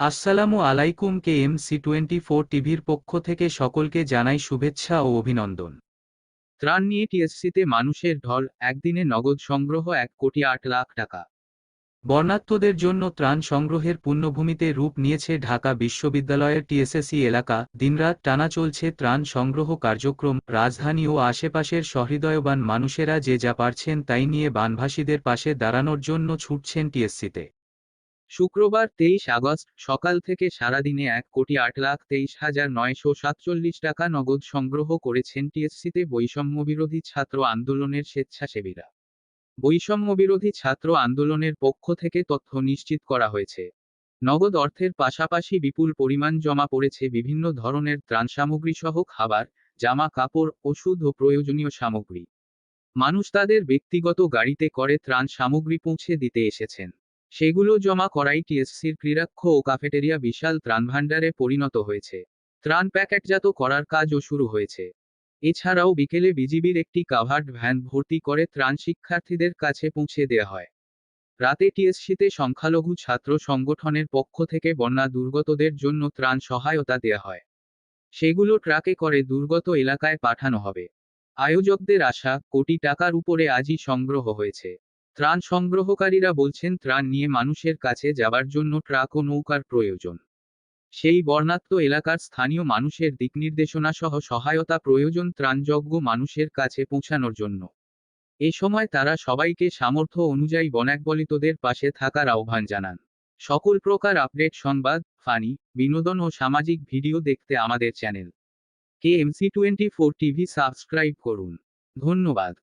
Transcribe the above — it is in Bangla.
আসসালামু আলাইকুম K M C twenty four টিভির পক্ষ থেকে সকলকে জানাই শুভেচ্ছা ও অভিনন্দন। ত্রাণ নিয়ে টিএসসিতে মানুষের ঢল, একদিনে নগদ সংগ্রহ এক কোটি আট লাখ টাকা। বর্ণাত্মদের জন্য ত্রাণ সংগ্রহের পুণ্যভূমিতে রূপ নিয়েছে ঢাকা বিশ্ববিদ্যালয়ের টিএসএসি এলাকা। দিনরাত টানা চলছে ত্রাণ সংগ্রহ কার্যক্রম। রাজধানী ও আশেপাশের সহৃদয়বান মানুষেরা যে যা পারছেন তাই নিয়ে বানভাসীদের পাশে দাঁড়ানোর জন্য ছুটছেন টিএসসিতে। শুক্রবার তেইশ আগস্ট সকাল থেকে সারাদিনে এক কোটি আট লাখ তেইশ হাজার নয়শো সাতচল্লিশ টাকা নগদ সংগ্রহ করেছেন টিএসসিতে বৈষম্যবিরোধী ছাত্র আন্দোলনের স্বেচ্ছাসেবীরা। বৈষম্যবিরোধী ছাত্র আন্দোলনের পক্ষ থেকে তথ্য নিশ্চিত করা হয়েছে। নগদ অর্থের পাশাপাশি বিপুল পরিমাণ জমা পড়েছে বিভিন্ন ধরনের ত্রাণ সামগ্রী সহ খাবার জামা কাপড় ওষুধ ও প্রয়োজনীয় সামগ্রী। মানুষ তাদের ব্যক্তিগত গাড়িতে করে ত্রাণ সামগ্রী পৌঁছে দিতে এসেছেন। সেগুলো জমা করাই টিএসসির ক্রীড়াক্ষ ও কাফেটেরিয়া বিশাল ত্রাণ ভাণ্ডারে পরিণত হয়েছে। ত্রাণ প্যাকেটজাত করার কাজও শুরু হয়েছে। এছাড়াও বিকেলে বিজিবির একটি কাভার্ড ভ্যান ভর্তি করে ত্রাণ শিক্ষার্থীদের কাছে পৌঁছে দেওয়া হয়। রাতে টিএসসিতে সংখ্যালঘু ছাত্র সংগঠনের পক্ষ থেকে বন্যা দুর্গতদের জন্য ত্রাণ সহায়তা দেয়া হয়। সেগুলো ট্রাকে করে দুর্গত এলাকায় পাঠানো হবে। আয়োজকদের আশা, কোটি টাকার উপরে আজই সংগ্রহ হয়েছে। ত্রাণ সংগ্রহকারীরা বলছেন, ত্রাণ নিয়ে মানুষের কাছে যাবার জন্য ট্রাক ও নৌকার প্রয়োজন। সেই বর্ণাত্ম এলাকার স্থানীয় মানুষের দিকনির্দেশনা সহ সহায়তা প্রয়োজন ত্রাণযোগ্য মানুষের কাছে পৌঁছানোর জন্য। এ সময় তারা সবাইকে সামর্থ্য অনুযায়ী বনাকবলিতদের পাশে থাকার আহ্বান জানান। সকল প্রকার আপডেট সংবাদ, ফানি, বিনোদন ও সামাজিক ভিডিও দেখতে আমাদের channel K MC twenty four TV subscribe করুন। ধন্যবাদ।